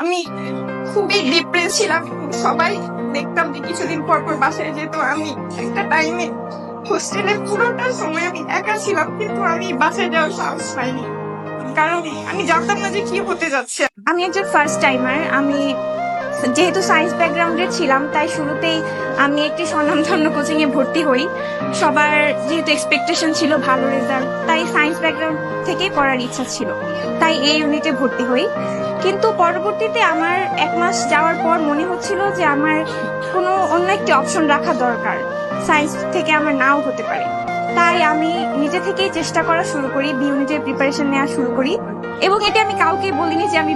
আমি খুবই ডিপ্রেস ছিলাম। সবাই দেখতাম যে কিছুদিন পর পর বাসায় যেত। আমি একটা টাইমে হোস্টেলের পুরোটা সময় আমি একা ছিলাম, কিন্তু আমি বাসে যাওয়ার সাহস পাইনি। কারণ আমি জানতাম না যে কি হতে যাচ্ছে। আমি একজন ফার্স্ট টাইমার আমি যেহেতু সায়েন্স ব্যাকগ্রাউন্ডে ছিলাম, তাই শুরুতেই আমি একটি স্বনামধন্য কোচিংয়ে ভর্তি হই। সবার যেহেতু এক্সপেকটেশন ছিল ভালো রেজাল্ট তাই সায়েন্স ব্যাকগ্রাউন্ড থেকেই পড়ার ইচ্ছা ছিল। তাই এই ইউনিটে ভর্তি হই। কিন্তু পরবর্তীতে আমার এক মাস যাওয়ার পর মনে হচ্ছিল যে আমার কোনো অন্য একটি অপশন রাখা দরকার। সায়েন্স থেকে আমার নাও হতে পারে। তাই আমি নিজে থেকেই চেষ্টা করা শুরু করি বি ইউনিটের প্রিপারেশন নেওয়া শুরু করি। এবং এটা আমি কাউকে বলিনি যে আমি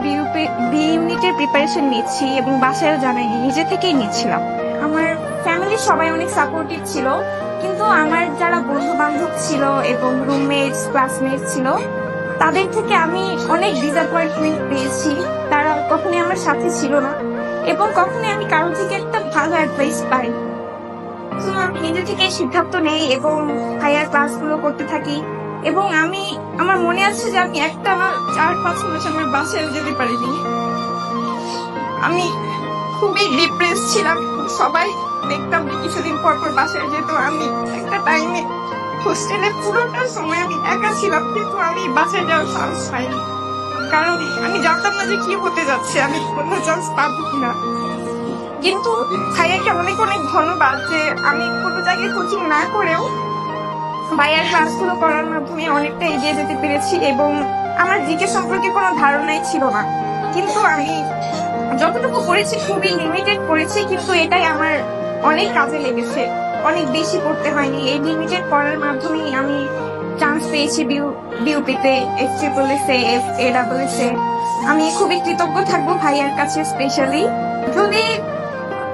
বি ইউনিটের প্রিপারেশন নিচ্ছি এবং বাসায়ও জানাইনি, নিজে থেকেই নিচ্ছিলাম। আমার ফ্যামিলির সবাই অনেক সাপোর্টিভ ছিল, কিন্তু আমার যারা বন্ধু বান্ধব ছিল এবং রুমমেটস ক্লাসমেট ছিল, তাদের থেকে আমি অনেক ডিসঅ্যাপয়েন্টমেন্ট পেয়েছি। তারা কখনোই আমার সাথে ছিল না এবং কখনোই আমি কারও থেকে একটা ভালো অ্যাডভাইস পাই তো আমি নিজে থেকে সিদ্ধান্ত নেই এবং হায়ার ক্লাসগুলো করতে থাকি। এবং আমি, আমার মনে আছে যে আমি একটা চার, পাঁচ মাস আমার বাসায় যেতে পারিনি। আমি খুবই ডিপ্রেস ছিলাম। সবাই দেখতাম যে কিছুদিন পর পর বাসে যেত আমি একটা টাইমে হোস্টেলে পুরোটা সময় আমি একা ছিলাম, কিন্তু আমি বাসায় যাওয়ার সাহস পাইনি। কারণ আমি জানতাম না যে কি হতে যাচ্ছে, আমি কোনো চান্স পাবো কিনা। কিন্তু ভাইয়াকে অনেক অনেক ধন্যবাদ যে আমি কোনো জায়গায় কোচিং না করেও ভাইয়ার ক্লাসগুলো করার মাধ্যমে অনেকটা এগিয়ে যেতে পেরেছি এবং আমার জিকে সম্পর্কে কোনো ধারণাই ছিল না। কিন্তু আমি যতটুকু পড়েছি খুবই লিমিটেড পড়েছি কিন্তু এটাই আমার অনেক কাজে লেগেছে। অনেক বেশি পড়তে হয়নি। এই লিমিটেড পড়ার মাধ্যমেই আমি চান্স পেয়েছি বিউ বিউপিতে S triple S F A double S A আমি খুবই কৃতজ্ঞ থাকব ভাইয়ার কাছে স্পেশালি যদি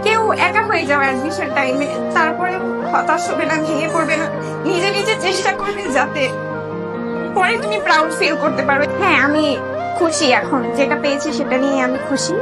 কেউ একা হয়ে যাবে অ্যাডমিশন টাইমে তারপরে হতাশ হবে না, ভেঙে পড়বে না। নিজে নিজে চেষ্টা করবে যাতে পরে তুমি প্রাউড ফিল করতে পারবে হ্যাঁ আমি খুশি এখন। যেটা পেয়েছি সেটা নিয়ে আমি খুশি।